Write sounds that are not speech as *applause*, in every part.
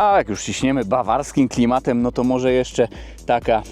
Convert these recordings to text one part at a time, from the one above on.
A jak już ciśniemy bawarskim klimatem, no to może jeszcze taka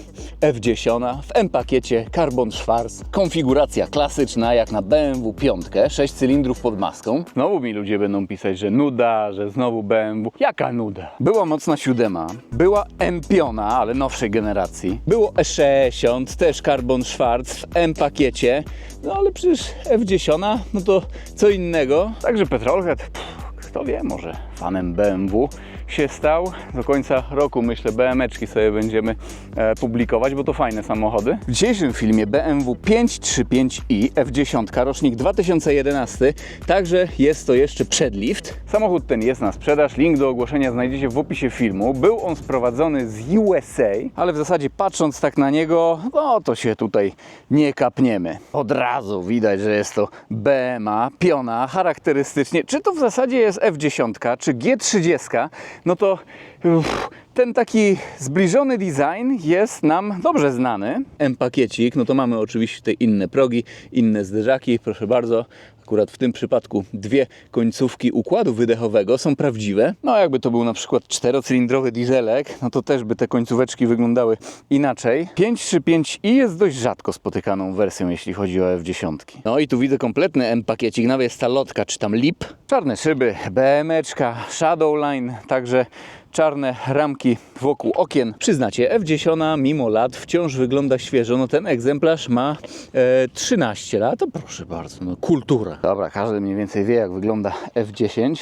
F10 w M-pakiecie Carbon Schwarz. Konfiguracja klasyczna jak na BMW 5, 6 cylindrów pod maską. Znowu mi ludzie będą pisać, że nuda, że znowu BMW. Jaka nuda? Była mocna siódema, była M5, ale nowszej generacji. Było E60, też Carbon Schwarz w M-pakiecie. No ale przecież F10, no to co innego. Także Petrolhead, pff, kto wie, może fanem BMW się stał. Do końca roku myślę BMeczki sobie będziemy e, publikować, bo to fajne samochody. W dzisiejszym filmie BMW 535i F10, rocznik 2011, także jest to jeszcze przedlift. Samochód ten jest na sprzedaż, link do ogłoszenia znajdziecie w opisie filmu. Był on sprowadzony z USA, ale w zasadzie patrząc tak na niego, no to się tutaj nie kapniemy. Od razu widać, że jest to BMA, piona, charakterystycznie. Czy to w zasadzie jest F10, czy G30, no to uff, ten taki zbliżony design jest nam dobrze znany. M-pakiecik, no to mamy oczywiście tutaj inne progi, inne zderzaki, proszę bardzo. Akurat w tym przypadku dwie końcówki układu wydechowego są prawdziwe. No jakby to był na przykład czterocylindrowy dieselek, no to też by te końcóweczki wyglądały inaczej. 535i jest dość rzadko spotykaną wersją, jeśli chodzi o F10. No i tu widzę kompletny M-pakiecik, nawet jest ta lotka, czy tam LIP. Czarne szyby, BMeczka, Shadowline, także czarne ramki wokół okien. Przyznacie, F10 mimo lat wciąż wygląda świeżo. No ten egzemplarz ma e, 13 lat, to proszę bardzo, no kultura. Dobra, każdy mniej więcej wie jak wygląda F10.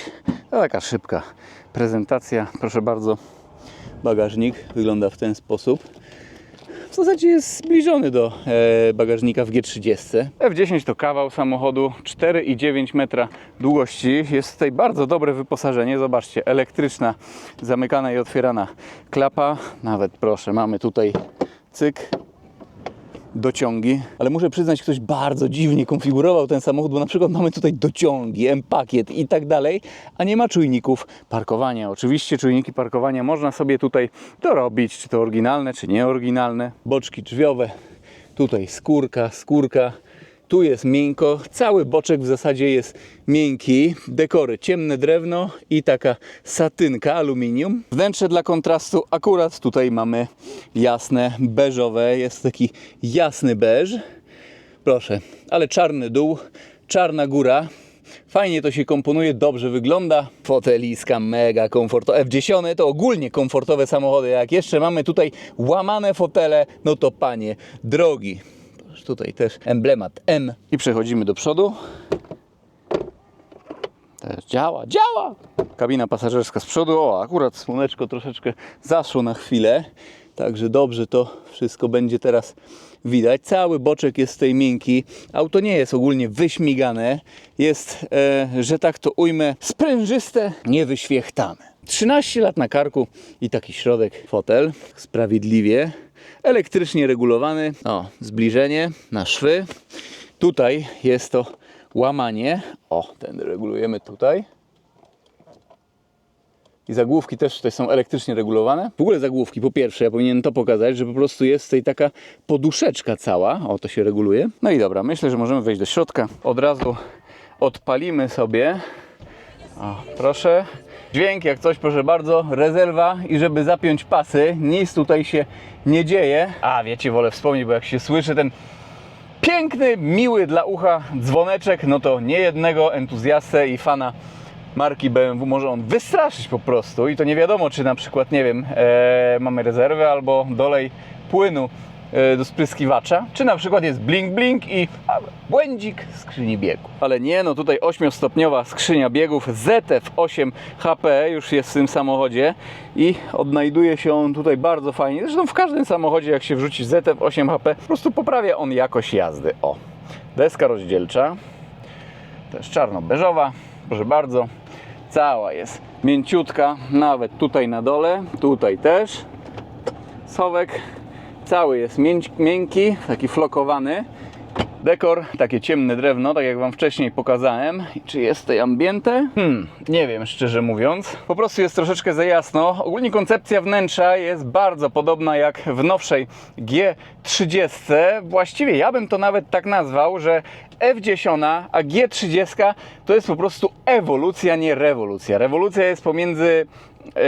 To taka szybka prezentacja, proszę bardzo. Bagażnik wygląda w ten sposób. W zasadzie jest zbliżony do e, bagażnika w G30. F10 to kawał samochodu, 4,9 metra długości. Jest tutaj bardzo dobre wyposażenie. Zobaczcie, elektryczna, zamykana i otwierana klapa. Nawet proszę, mamy tutaj cyk, dociągi, ale muszę przyznać, ktoś bardzo dziwnie konfigurował ten samochód, bo na przykład mamy tutaj dociągi, M-pakiet i tak dalej, a nie ma czujników parkowania. Oczywiście czujniki parkowania można sobie tutaj dorobić, czy to oryginalne, czy nieoryginalne. Boczki drzwiowe, tutaj skórka, skórka, tu jest miękko, cały boczek w zasadzie jest miękki, dekory ciemne drewno i taka satynka aluminium. Wnętrze dla kontrastu akurat tutaj mamy jasne, beżowe, jest taki jasny beż. Proszę, ale czarny dół, czarna góra. Fajnie to się komponuje, dobrze wygląda. Foteliska mega komfortowe. F10 to ogólnie komfortowe samochody. Jak jeszcze mamy tutaj łamane fotele, no to panie drogi. Tutaj też emblemat M. I przechodzimy do przodu. Też działa, działa! Kabina pasażerska z przodu. O, akurat słoneczko troszeczkę zaszło na chwilę. Także dobrze to wszystko będzie teraz widać. Cały boczek jest tutaj miękki. Auto nie jest ogólnie wyśmigane. Jest, e, że tak to ujmę, sprężyste, niewyświechtane. 13 lat na karku i taki środek fotel. Sprawiedliwie. Elektrycznie regulowany. O, zbliżenie na szwy. Tutaj jest to łamanie. O, ten regulujemy tutaj. I zagłówki też tutaj są elektrycznie regulowane. W ogóle zagłówki, po pierwsze, ja powinienem to pokazać, że po prostu jest tutaj taka poduszeczka cała. O, to się reguluje. No i dobra, myślę, że możemy wejść do środka. Od razu odpalimy sobie. O, proszę. Dźwięk, jak coś, proszę bardzo, rezerwa i żeby zapiąć pasy, nic tutaj się nie dzieje. A wiecie, wolę wspomnieć, bo jak się słyszy ten piękny, miły dla ucha dzwoneczek, no to nie jednego entuzjastę i fana marki BMW może on wystraszyć po prostu i to nie wiadomo, czy na przykład, nie wiem, e, mamy rezerwę albo dolej płynu do spryskiwacza, czy na przykład jest blink blink i błędzik skrzyni biegu. Ale nie, no tutaj 8-stopniowa skrzynia biegów ZF8 HP już jest w tym samochodzie i odnajduje się on tutaj bardzo fajnie. Zresztą w każdym samochodzie jak się wrzuci ZF8 HP, po prostu poprawia on jakość jazdy. O, deska rozdzielcza, też czarno-beżowa, proszę bardzo. Cała jest mięciutka, nawet tutaj na dole, tutaj też. Schowek cały jest miękki, taki flokowany. Dekor, takie ciemne drewno, tak jak Wam wcześniej pokazałem. I Czy jest tutaj ambiente? Hmm, nie wiem, szczerze mówiąc. Po prostu jest troszeczkę za jasno. Ogólnie koncepcja wnętrza jest bardzo podobna jak w nowszej G30. Właściwie ja bym to nawet tak nazwał, że F10, a G30 to jest po prostu ewolucja, nie rewolucja. Rewolucja jest pomiędzy e,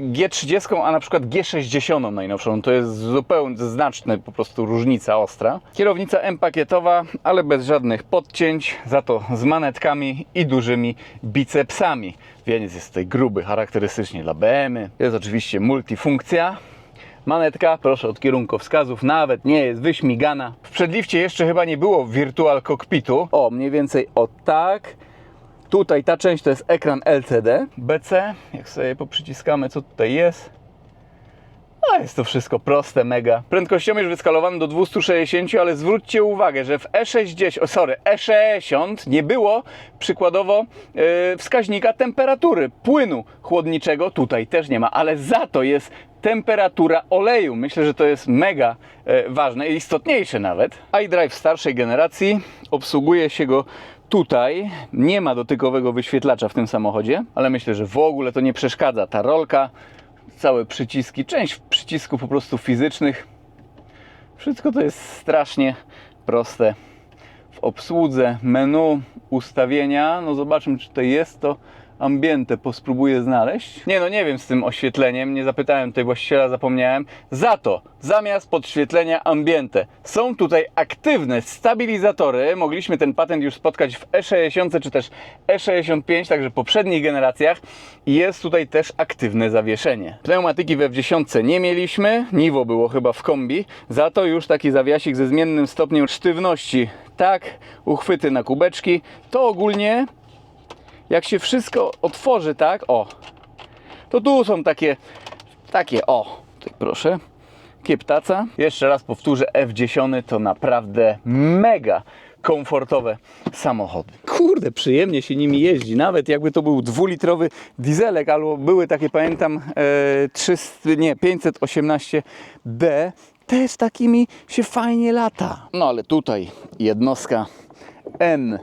G30, a na przykład G60 najnowszą. To jest zupełnie znaczna po prostu różnica ostra. Kierownica M-pakietowa, ale bez żadnych podcięć, za to z manetkami i dużymi bicepsami. Wieniec jest tutaj gruby, charakterystycznie dla BMW. Jest oczywiście multifunkcja. Manetka, proszę od kierunkowskazów, nawet nie jest wyśmigana. W przedlifcie jeszcze chyba nie było Virtual Cockpitu. O, mniej więcej o tak. Tutaj ta część to jest ekran LCD. BC, jak sobie poprzyciskamy, co tutaj jest. A jest to wszystko proste, mega. Prędkościomierz wyskalowany do 260, ale zwróćcie uwagę, że w E60, o sorry, E60 nie było przykładowo yy, wskaźnika temperatury płynu chłodniczego. Tutaj też nie ma, ale za to jest temperatura oleju. Myślę, że to jest mega e, ważne i istotniejsze nawet. iDrive starszej generacji obsługuje się go tutaj. Nie ma dotykowego wyświetlacza w tym samochodzie, ale myślę, że w ogóle to nie przeszkadza. Ta rolka, całe przyciski, część przycisków po prostu fizycznych. Wszystko to jest strasznie proste w obsłudze, menu, ustawienia. No zobaczmy, czy tutaj jest to ambiente, pospróbuję znaleźć. Nie no, nie wiem z tym oświetleniem, nie zapytałem tutaj właściciela, zapomniałem. Za to, zamiast podświetlenia ambiente, są tutaj aktywne stabilizatory. Mogliśmy ten patent już spotkać w E60 czy też E65, także poprzednich generacjach. Jest tutaj też aktywne zawieszenie. Pneumatyki we F10 nie mieliśmy, Niwo było chyba w kombi, za to już taki zawiasik ze zmiennym stopniem sztywności. Tak, uchwyty na kubeczki. To ogólnie jak się wszystko otworzy tak, o, to tu są takie, takie, o, tutaj proszę, kieptaca. Jeszcze raz powtórzę, F10 to naprawdę mega komfortowe samochody. Kurde, przyjemnie się nimi jeździ, nawet jakby to był dwulitrowy dieselek, albo były takie, pamiętam, e, 300, nie, 518D, też takimi się fajnie lata. No ale tutaj jednostka N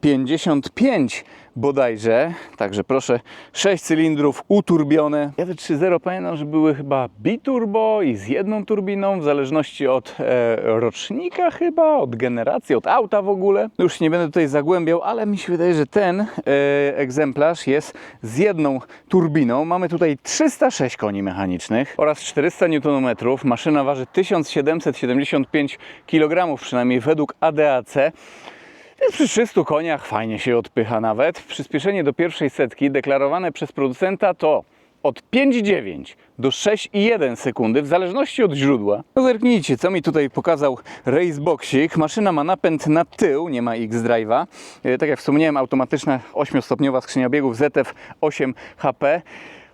55 bodajże, także proszę, 6 cylindrów uturbione. Ja te 3.0 pamiętam, że były chyba biturbo i z jedną turbiną, w zależności od e, rocznika chyba, od generacji, od auta w ogóle. Już nie będę tutaj zagłębiał, ale mi się wydaje, że ten e, egzemplarz jest z jedną turbiną. Mamy tutaj 306 koni mechanicznych oraz 400 Nm. Maszyna waży 1775 kg, przynajmniej według ADAC. Więc przy 300 koniach fajnie się odpycha nawet. Przyspieszenie do pierwszej setki deklarowane przez producenta to od 5,9 do 6,1 sekundy w zależności od źródła. No zerknijcie, co mi tutaj pokazał Raceboxik. Maszyna ma napęd na tył, nie ma X-Drive'a. E, Tak jak wspomniałem, automatyczna 8-stopniowa skrzynia biegów ZF 8 HP.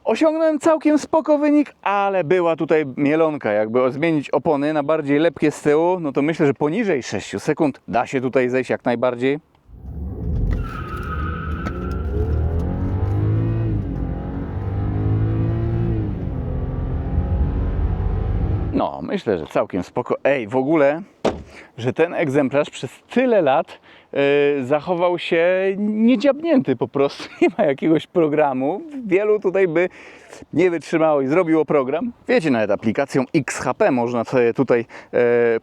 Osiągnąłem całkiem spoko wynik, ale była tutaj mielonka. Jakby zmienić opony na bardziej lepkie z tyłu, no to myślę, że poniżej 6 sekund da się tutaj zejść jak najbardziej. No, myślę, że całkiem spoko. Ej, w ogóle, że ten egzemplarz przez tyle lat zachował się niedziabnięty po prostu. *laughs* Nie ma jakiegoś programu. Wielu tutaj by nie wytrzymało i zrobiło program. Wiecie, nawet aplikacją XHP można sobie tutaj e,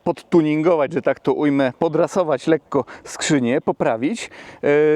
podtuningować, że tak to ujmę, podrasować lekko skrzynię, poprawić.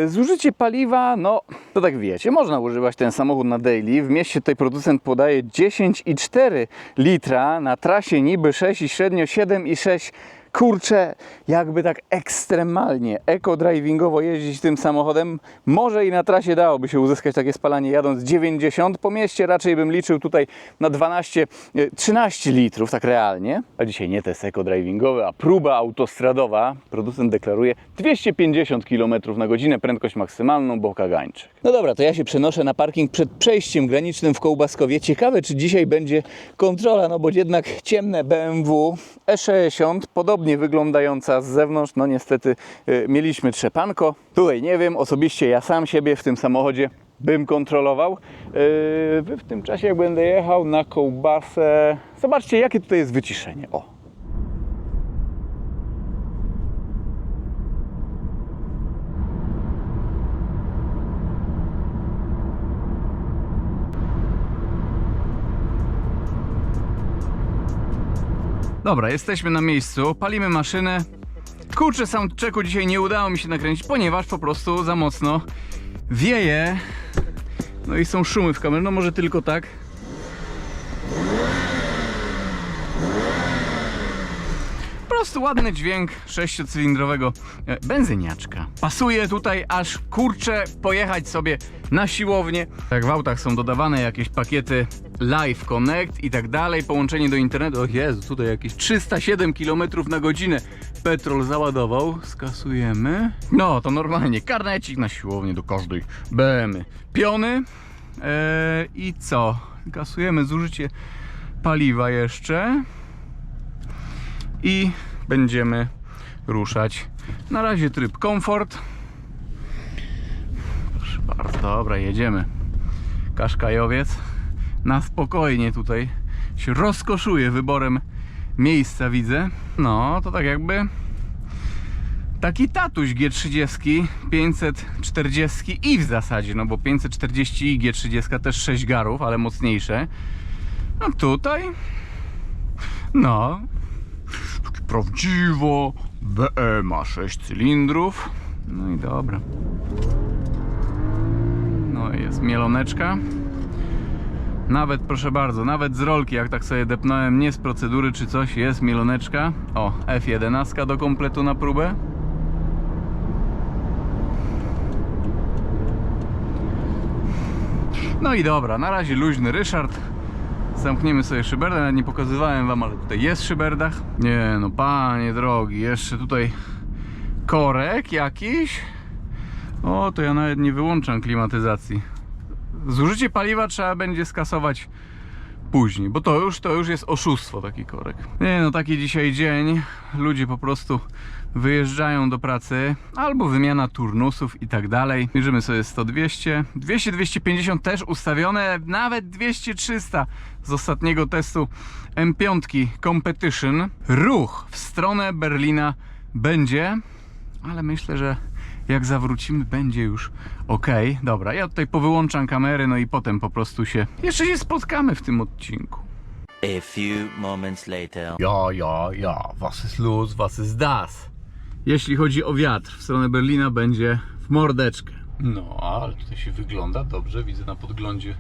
E, zużycie paliwa, no to tak wiecie, można używać ten samochód na daily. W mieście tutaj producent podaje 10,4 litra, na trasie niby 6 i średnio 7,6 kurczę, jakby tak ekstremalnie eko-drivingowo jeździć tym samochodem, może i na trasie dałoby się uzyskać takie spalanie jadąc 90, po mieście raczej bym liczył tutaj na 12-13 litrów, tak realnie. A dzisiaj nie test eko-drivingowy, a próba autostradowa. Producent deklaruje 250 km na godzinę, prędkość maksymalną, bo kagańczyk. No dobra, to ja się przenoszę na parking przed przejściem granicznym w Kołbaskowie. Ciekawe, czy dzisiaj będzie kontrola, no bo jednak ciemne BMW E60, podobnie wyglądająca z zewnątrz, no niestety y, mieliśmy trzepanko. Tutaj nie wiem, osobiście ja sam siebie w tym samochodzie bym kontrolował. Wy w tym czasie, jak będę jechał na kołbasę, zobaczcie, jakie tutaj jest wyciszenie. O. Dobra, jesteśmy na miejscu, palimy maszynę. Kurczę, soundchecku dzisiaj nie udało mi się nakręcić, ponieważ po prostu za mocno wieje. No i są szumy w kamerze, no może tylko tak. Prostu ładny dźwięk sześciocylindrowego e, benzyniaczka. Pasuje tutaj aż kurczę pojechać sobie na siłownię. Jak w autach są dodawane jakieś pakiety Live Connect i tak dalej, połączenie do internetu. O Jezu, tutaj jakieś 307 km na godzinę petrol załadował. Skasujemy. No, to normalnie, karnecik na siłownię do każdej BM. Piony. Eee, I co? Kasujemy zużycie paliwa jeszcze i będziemy ruszać. Na razie tryb komfort. Proszę bardzo, dobra, jedziemy. Kaszkajowiec na spokojnie tutaj się rozkoszuje wyborem miejsca, widzę. No, to tak jakby taki tatuś G30 540 i w zasadzie, no bo 540 i G30 też 6 garów, ale mocniejsze. A tutaj no, prawdziwo BE ma 6 cylindrów. No i dobra. No i jest mieloneczka. Nawet, proszę bardzo, nawet z rolki, jak tak sobie depnąłem, nie z procedury czy coś, jest mieloneczka. O, F11 do kompletu na próbę. No i dobra, na razie luźny Ryszard. Zamkniemy sobie szyberdę, nie pokazywałem wam, ale tutaj jest szyberdach. Nie no, panie drogi, jeszcze tutaj korek jakiś. O, to ja nawet nie wyłączam klimatyzacji. Zużycie paliwa trzeba będzie skasować później, bo to już, to już jest oszustwo taki korek. Nie no, taki dzisiaj dzień. Ludzie po prostu wyjeżdżają do pracy, albo wymiana turnusów i tak dalej. Mierzymy sobie 100-200. 200-250 też ustawione, nawet 200-300 z ostatniego testu M5 Competition. Ruch w stronę Berlina będzie, ale myślę, że jak zawrócimy, będzie już ok. Dobra, ja tutaj powyłączam kamery, no i potem po prostu się jeszcze się spotkamy w tym odcinku. A few moments later. Ja, ja, ja, was ist los, was ist das? Jeśli chodzi o wiatr, w stronę Berlina będzie w mordeczkę. No, ale tutaj się wygląda dobrze, widzę na podglądzie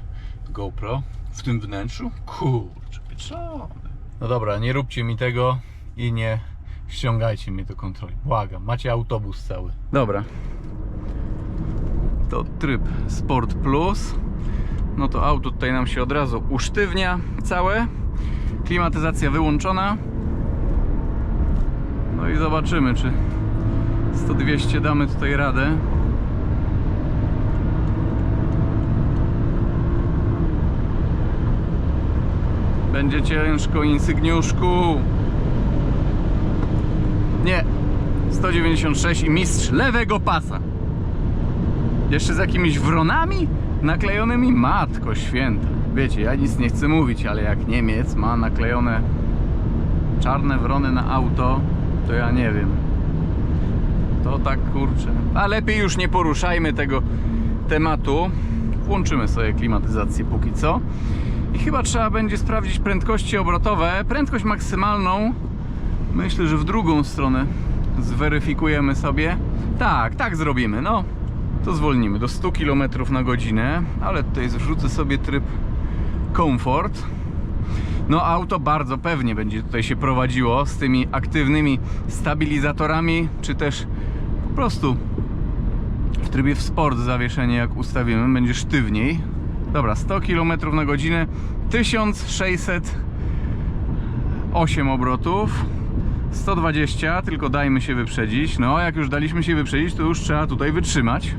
GoPro. W tym wnętrzu? Kurczę, pieczone. No dobra, nie róbcie mi tego i nie ściągajcie mnie do kontroli. Błagam, macie autobus cały. Dobra. To tryb Sport Plus. No to auto tutaj nam się od razu usztywnia całe. Klimatyzacja wyłączona. No i zobaczymy, czy 100-200 damy tutaj radę. Będzie ciężko, Insygniuszku. Nie. 196 i mistrz lewego pasa. Jeszcze z jakimiś wronami naklejonymi? Matko święta. Wiecie, ja nic nie chcę mówić, ale jak Niemiec ma naklejone czarne wrony na auto, to ja nie wiem. To tak kurczę. A lepiej już nie poruszajmy tego tematu. Włączymy sobie klimatyzację póki co. I chyba trzeba będzie sprawdzić prędkości obrotowe. Prędkość maksymalną myślę, że w drugą stronę zweryfikujemy sobie. Tak, tak zrobimy. No, to zwolnimy do 100 km na godzinę, ale tutaj zrzucę sobie tryb komfort. No auto bardzo pewnie będzie tutaj się prowadziło z tymi aktywnymi stabilizatorami, czy też po prostu w trybie w sport zawieszenie jak ustawimy, będzie sztywniej. Dobra, 100 km na godzinę, 1608 obrotów. 120, tylko dajmy się wyprzedzić. No, jak już daliśmy się wyprzedzić, to już trzeba tutaj wytrzymać.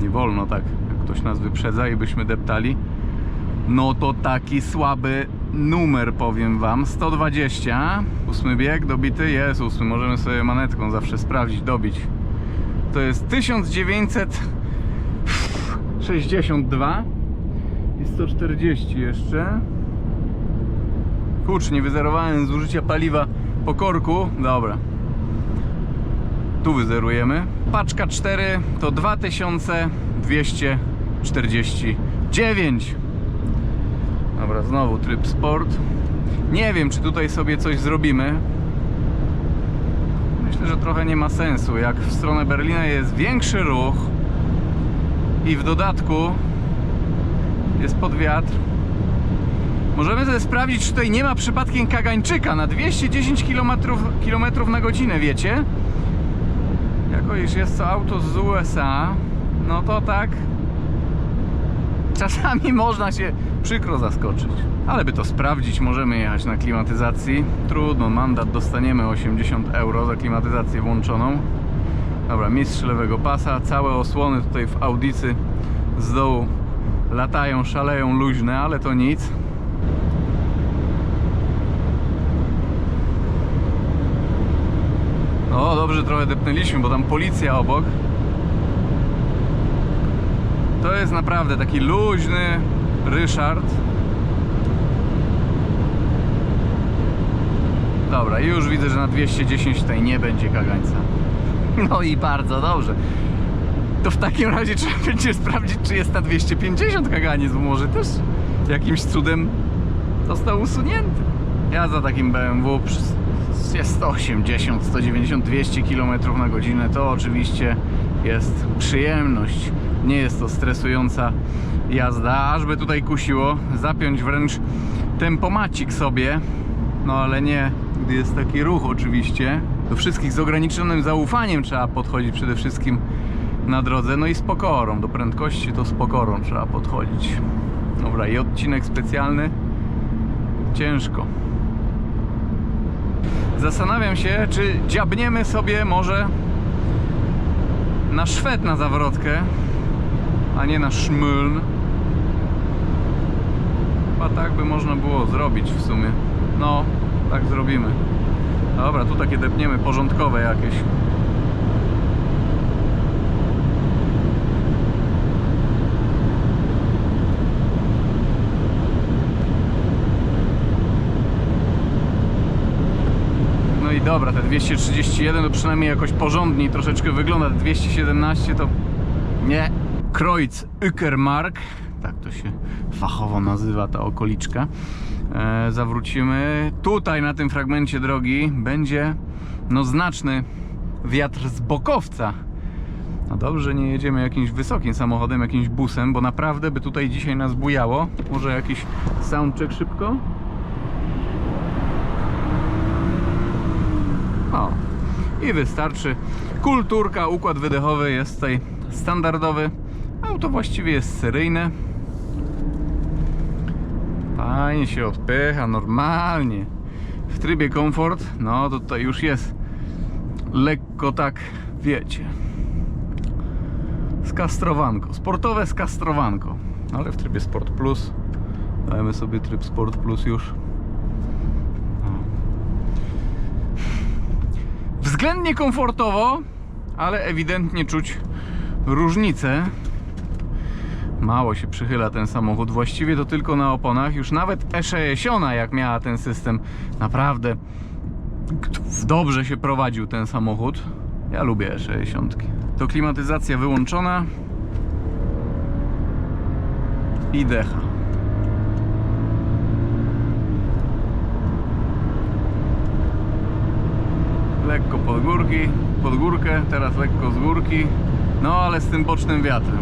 Nie wolno tak, jak ktoś nas wyprzedza i byśmy deptali. No to taki słaby numer, powiem wam. 120. Ósmy bieg, dobity jest ósmy. Możemy sobie manetką zawsze sprawdzić, dobić. To jest 1962 i 140 jeszcze. Kurcz, nie wyzerowałem zużycia paliwa po korku. Dobra. Tu wyzerujemy. Paczka 4 to 2249. Dobra, znowu tryb sport. Nie wiem, czy tutaj sobie coś zrobimy. Myślę, że trochę nie ma sensu. Jak w stronę Berlina jest większy ruch i w dodatku jest pod wiatr. Możemy sobie sprawdzić, czy tutaj nie ma przypadkiem kagańczyka na 210 km, km na godzinę, wiecie? Jako iż jest to auto z USA, no to tak czasami *laughs* można się przykro zaskoczyć. Ale by to sprawdzić, możemy jechać na klimatyzacji. Trudno, mandat dostaniemy 80 euro za klimatyzację włączoną. Dobra, mistrz lewego pasa, całe osłony tutaj w audicy z dołu latają, szaleją luźne, ale to nic. O, dobrze trochę depnęliśmy, bo tam policja obok. To jest naprawdę taki luźny Ryszard. Dobra, już widzę, że na 210 tutaj nie będzie kagańca. *laughs* No i bardzo dobrze. To w takim razie trzeba będzie sprawdzić, czy jest na 250 kaganiec, bo może też jakimś cudem został usunięty. Ja za takim BMW przy- jest 180, 190, 200 km na godzinę. To oczywiście jest przyjemność. Nie jest to stresująca jazda, ażby tutaj kusiło zapiąć wręcz tempomacik sobie. No ale nie, gdy jest taki ruch oczywiście. Do wszystkich z ograniczonym zaufaniem trzeba podchodzić przede wszystkim na drodze, no i z pokorą. Do prędkości to z pokorą trzeba podchodzić. Dobra, i odcinek specjalny. Ciężko. Zastanawiam się, czy dziabniemy sobie może na Szwed na zawrotkę, a nie na Szmyln. Chyba tak by można było zrobić w sumie. No, tak zrobimy. Dobra, tu takie depniemy porządkowe jakieś. Dobra, te 231 to przynajmniej jakoś porządniej troszeczkę wygląda. Te 217 to nie. Kreuz Uckermark, tak to się fachowo nazywa ta okoliczka. E, zawrócimy. Tutaj na tym fragmencie drogi będzie no znaczny wiatr z bokowca. No dobrze, nie jedziemy jakimś wysokim samochodem, jakimś busem, bo naprawdę by tutaj dzisiaj nas bujało. Może jakiś soundcheck szybko? O, i wystarczy. Kulturka, układ wydechowy jest tutaj standardowy. Auto właściwie jest seryjne. Fajnie się odpycha, normalnie. W trybie komfort, no to tutaj już jest lekko tak, wiecie. Skastrowanko, sportowe skastrowanko. Ale w trybie Sport Plus. Dajemy sobie tryb Sport Plus już. Względnie komfortowo, ale ewidentnie czuć różnicę. Mało się przychyla ten samochód, właściwie to tylko na oponach. Już nawet E60, jak miała ten system, naprawdę dobrze się prowadził ten samochód. Ja lubię E60. To klimatyzacja wyłączona i decha. Lekko pod górki, pod górkę, teraz lekko z górki. No ale z tym bocznym wiatrem.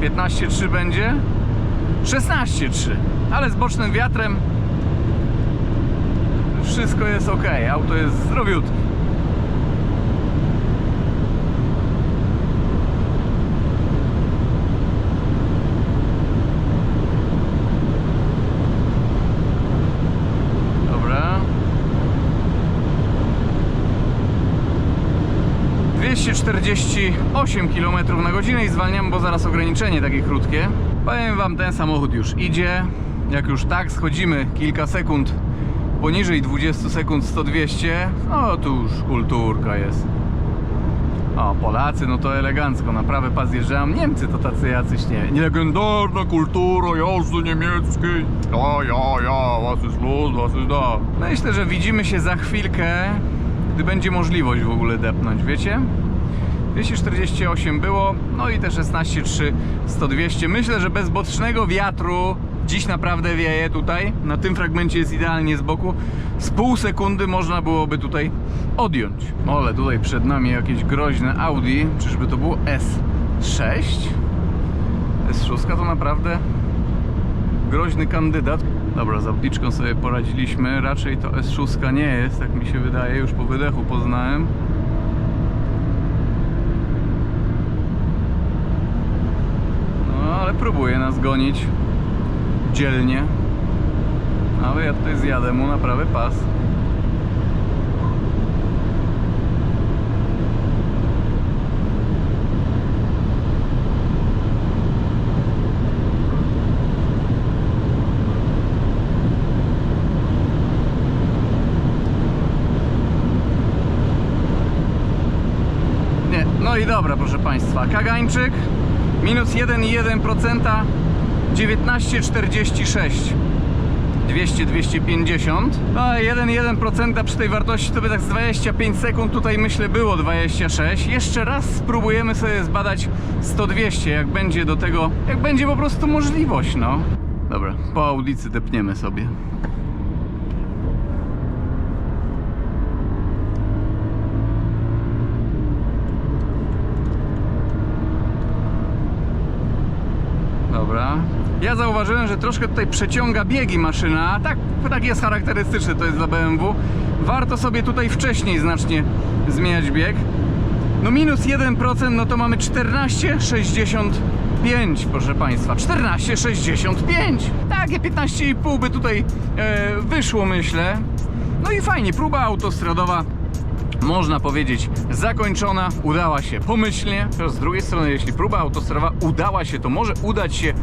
15,3 będzie? 16,3, ale z bocznym wiatrem wszystko jest ok. Auto jest zdrowiutkie. Dobra. 248 km na godzinę i zwalniam, bo zaraz ograniczenie takie krótkie. Powiem Wam, ten samochód już idzie. Jak już tak schodzimy kilka sekund poniżej 20 sekund 100-200, no tu już kulturka jest. O, Polacy, no to elegancko, na prawy pas zjeżdżają. Niemcy to tacy jacyś nie. Legendarna kultura jazdy niemieckiej. Ja, ja, ja, was ist los, was ist da. Myślę, że widzimy się za chwilkę, gdy będzie możliwość w ogóle depnąć, wiecie? 248 było, no i te 16,3 100-200. Myślę, że bez bocznego wiatru dziś naprawdę wieje tutaj. Na tym fragmencie jest idealnie z boku. Z pół sekundy można byłoby tutaj odjąć. Ale tutaj przed nami jakieś groźne Audi. Czyżby to było S6? S6 to naprawdę groźny kandydat. Dobra, z Audiczką sobie poradziliśmy. Raczej to S6 nie jest, tak mi się wydaje, już po wydechu poznałem. No, ale próbuje nas gonić dzielnie. Ale ja tutaj zjadę mu na prawy pas. Nie, no i dobra, proszę Państwa. Kagańczyk minus 1,1%, 19,46. 200, 250. No 1,1% przy tej wartości to by tak z 25 sekund, tutaj myślę było 26. Jeszcze raz spróbujemy sobie zbadać 100-200, jak będzie do tego, jak będzie po prostu możliwość, no. Dobra, po audycji depniemy sobie. Dobra. Ja zauważyłem, że troszkę tutaj przeciąga biegi maszyna. Tak, tak jest charakterystyczne, to jest dla BMW. Warto sobie tutaj wcześniej znacznie zmieniać bieg. No minus 1%, no to mamy 14,65 proszę Państwa. 14,65. Takie 15,5 by tutaj e, wyszło myślę. No i fajnie, próba autostradowa można powiedzieć, zakończona, udała się pomyślnie. Z drugiej strony, jeśli próba autostradowa udała się, to może udać się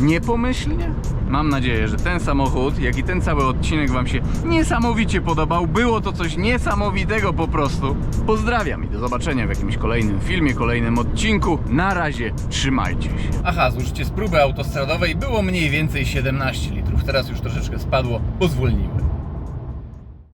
niepomyślnie? Mam nadzieję, że ten samochód, jak i ten cały odcinek Wam się niesamowicie podobał. Było to coś niesamowitego po prostu. Pozdrawiam i do zobaczenia w jakimś kolejnym filmie, kolejnym odcinku. Na razie, trzymajcie się. Aha, zużycie z próby autostradowej było mniej więcej 17 litrów. Teraz już troszeczkę spadło, bo zwolniłem.